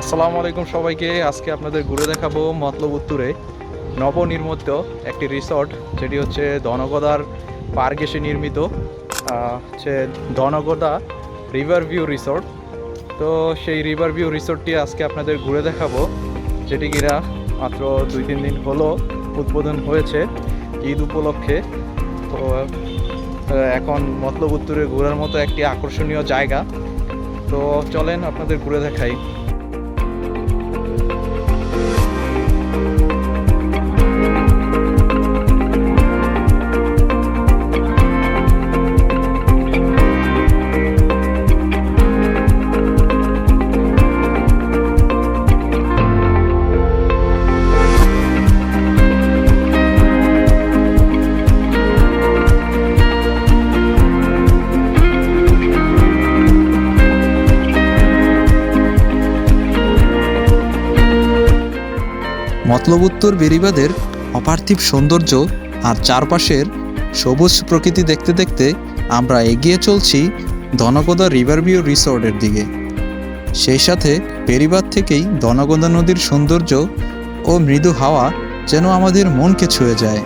আসসালামু আলাইকুম সবাইকে। আজকে আপনাদের ঘুরে দেখাবো মতলব উত্তরে নবনির্মিত একটি রিসর্ট যেটি হচ্ছে ধনগদার পার্ক এসে নির্মিত। হচ্ছে ধনগদা রিভার ভিউ রিসর্ট তো সেই রিভার ভিউ রিসর্টটি আজকে আপনাদের ঘুরে দেখাবো, যেটি কিনা মাত্র দুই তিন দিন হলো উদ্বোধন হয়েছে ঈদ উপলক্ষে। তো এখন মতলব উত্তরে ঘোরার মতো একটি আকর্ষণীয় জায়গা। তো চলেন আপনাদের ঘুরে দেখাই। মতলব উত্তর বেরিবাদের অপার্থিব সৌন্দর্য আর চারপাশের সবুজ প্রকৃতি দেখতে দেখতে আমরা এগিয়ে চলছি ধনগদা রিভারভিউ রিসর্টের দিকে। সেই সাথে বেরিবাদ থেকেই ধনগদা নদীর সৌন্দর্য ও মৃদু হাওয়া যেন আমাদের মনকে ছুঁয়ে যায়।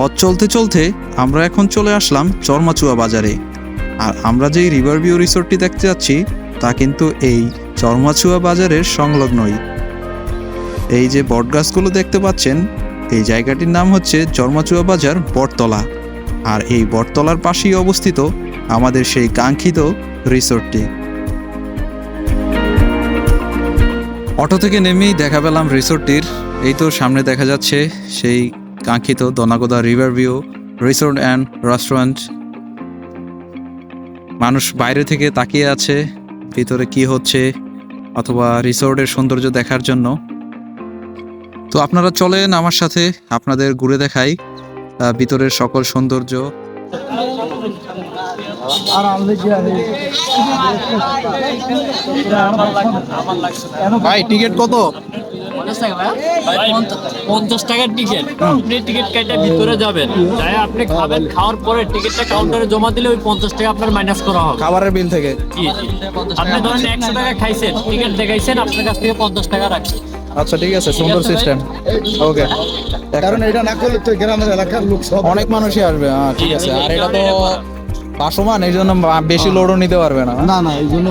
পথ চলতে চলতে আমরা এখন চলে আসলাম চরমাচুয়া বাজারে। আর আমরা যেই রিভার ভিউ রিসোর্টটি দেখতে যাচ্ছি, তা কিন্তু এই চরমাচুয়া বাজারের সংলগ্নই। এই যে বটগাছগুলো দেখতে পাচ্ছেন, এই জায়গাটির নাম হচ্ছে চরমাচুয়া বাজার বটতলা। আর এই বটতলার পাশেই অবস্থিত আমাদের সেই কাঙ্ক্ষিত রিসোর্টটি। অটো থেকে নেমেই দেখা পেলাম রিসোর্টটির। এই তো সামনে দেখা যাচ্ছে সেই কাঙ্ক্ষিত Danagoda river view, resort and restaurant. মানুষ বাইরে থেকে তাকিয়ে আছে, ভিতরে কি হচ্ছে, অথবা রিসোর্টের সৌন্দর্য দেখার জন্য। তো আপনারা চলেন আমার সাথে, আপনাদের ঘুরে দেখাই ভিতরের সকল সৌন্দর্য। ভাই, টিকিট কত? পঞ্চাশ টাকা ভাই, পঞ্চাশ টাকার টিকিট আপনি টিকিট কেটে ভিতরে যাবেন। যাই আপনি খাবেন খাওয়ার পরে টিকিটটা কাউন্টারে জমা দিলে ওই পঞ্চাশ টাকা আপনার মাইনাস করা হবে। খাবারের বিল থেকে। আপনি ধরেন একশো টাকা খাইছেন টিকিট দেখাইছেন আপনার কাছ থেকে পঞ্চাশ টাকা আচ্ছা ঠিক আছে সুন্দর সিস্টেম ওকে কারণ এটা না করলে তো গ্রামের এলাকার লোক সব অনেক মানুষই আসবে। হ্যাঁ ঠিক আছে। আর এটা তো কারণে এই জন্য বেশি লোডও নিতে পারবে না। না না এই জন্য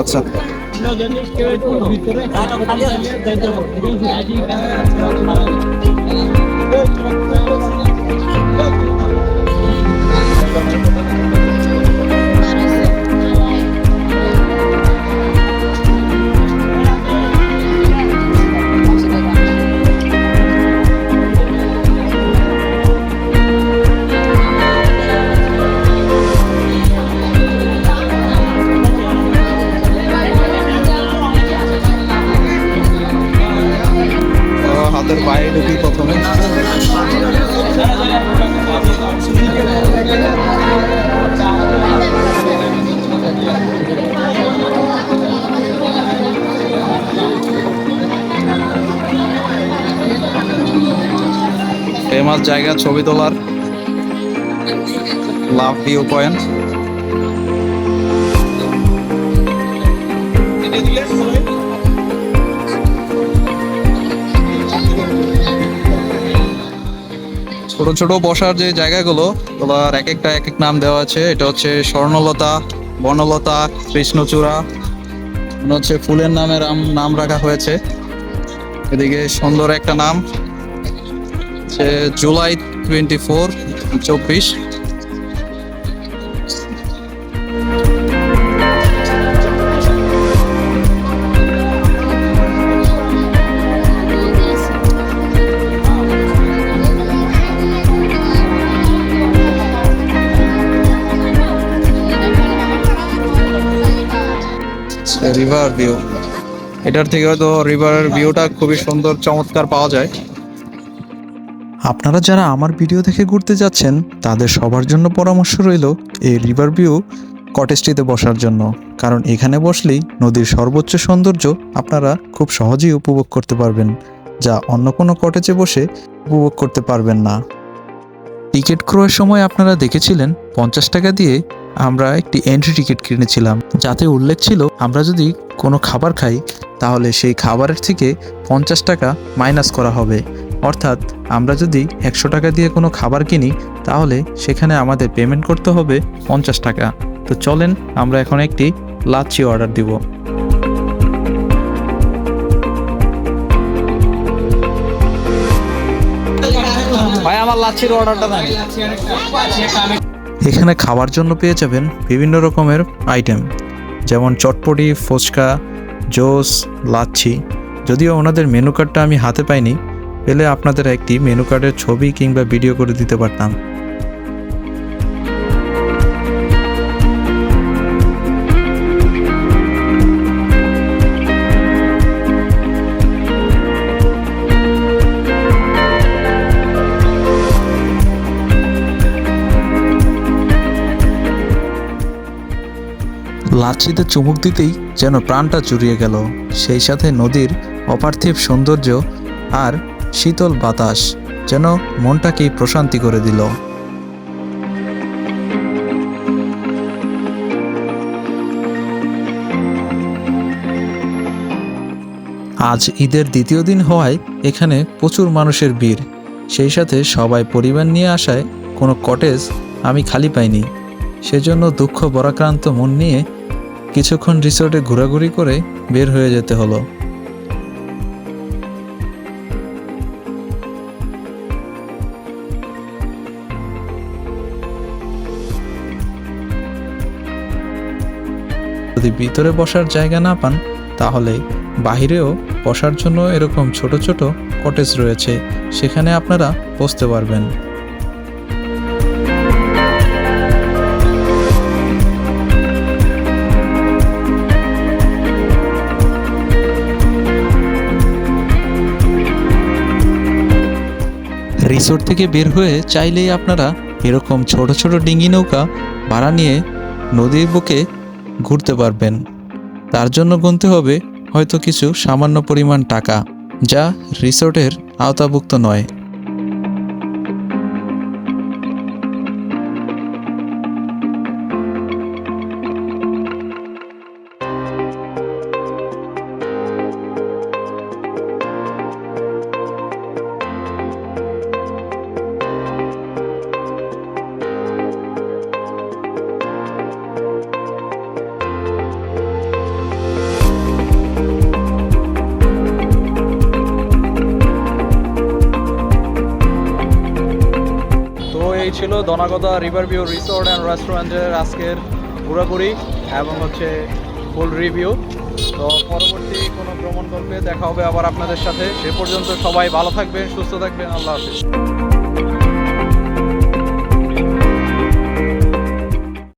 আচ্ছা। তো হাতের বাইরে ঢুকি প্রথমে। ফেমাস জায়গা ছবি তোলার লাভ ভিউ পয়েন্ট। ছোট ছোট বসার যে জায়গাগুলো ওগুলোর এক একটা এক এক নাম দেওয়া আছে। এটা হচ্ছে স্বর্ণলতা, বনলতা, কৃষ্ণচূড়া হচ্ছে ফুলের নামের নাম রাখা হয়েছে। এদিকে সুন্দর একটা নাম, হচ্ছে জুলাই টোয়েন্টি ফোর, চব্বিশ। রিভার ভিউ এটার থেকে হয়তো রিভার ভিউটা খুবই সুন্দর, চমৎকার পাওয়া যায়। আপনারা যারা আমার ভিডিও দেখে ঘুরতে যাচ্ছেন, তাদের সবার জন্য পরামর্শ রইল এই রিভার ভিউ কটেজটিতে বসার জন্য। কারণ এখানে বসলেই নদীর সর্বোচ্চ সৌন্দর্য আপনারা খুব সহজেই উপভোগ করতে পারবেন, যা অন্য কোনো কটেজে বসে উপভোগ করতে পারবেন না। টিকিট ক্রয়ের সময় আপনারা দেখেছিলেন, পঞ্চাশ টাকা দিয়ে আমরা একটি এন্ট্রি টিকিট কিনেছিলাম। যাতে উল্লেখ ছিল, আমরা যদি কোনো খাবার খাই, তাহলে সেই খাবারের থেকে পঞ্চাশ টাকা মাইনাস করা হবে। অর্থাৎ, আমরা যদি একশো টাকা দিয়ে কোনো খাবার কিনি, তাহলে সেখানে আমাদের পেমেন্ট করতে হবে পঞ্চাশ টাকা। তো চলেন, আমরা এখন একটি লাচ্ছি অর্ডার দিব। ভাই, আমার লাচ্ছির অর্ডারটা দেন। এখানে খাওয়ার জন্য পেয়ে যাবেন বিভিন্ন রকমের আইটেম যেমন চটপটি, ফুচকা, জোস, লাচ্ছি। যদিও ওনাদের মেনু কার্ডটা আমি হাতে পাইনি, পেলে আপনাদের একটি মেনু কার্ডের ছবি কিংবা ভিডিও করে দিতে পারতাম। লাচ্ছিতে চুমুক দিতেই যেন প্রাণটা জুড়িয়ে গেল। সেই সাথে নদীর অপার্থিব সৌন্দর্য আর শীতল বাতাস যেন মনটাকেই প্রশান্তি করে দিল। আজ ঈদের দ্বিতীয় দিন হওয়ায় এখানে প্রচুর মানুষের ভিড়। সেই সাথে সবাই পরিবার নিয়ে আসায় কোনো কটেজ আমি খালি পাইনি। সেজন্য দুঃখ বরাক্রান্ত মন নিয়ে কিছুক্ষণ রিসোর্টে ঘোরাঘুরি করে বের হয়ে যেতে হলো। যদি ভিতরে বসার জায়গা না পান, তাহলে বাহিরেও বসার জন্য এরকম ছোট ছোট কটেজ রয়েছে, সেখানে আপনারা বসতে পারবেন। রিসোর্ট থেকে বের হয়ে চাইলেই আপনারা এরকম ছোট ছোট ডিঙি নৌকা ভাড়া নিয়ে নদীর বুকে ঘুরতে পারবেন। তার জন্য গুনতে হবে হয়তো কিছু সামান্য পরিমাণ টাকা, যা রিসোর্টের আওতাভুক্ত নয়। দনাগদা রিভার ভিউ রিসোর্ট অ্যান্ড রেস্টুরেন্টের আজকের ঘোরাঘুরি এবং হচ্ছে ফুল রিভিউ তো পরবর্তী কোনো ভ্রমণ গল্পে দেখা হবে আবার আপনাদের সাথে। সে পর্যন্ত সবাই ভালো থাকবেন, সুস্থ থাকবেন। আল্লাহ হাফিজ।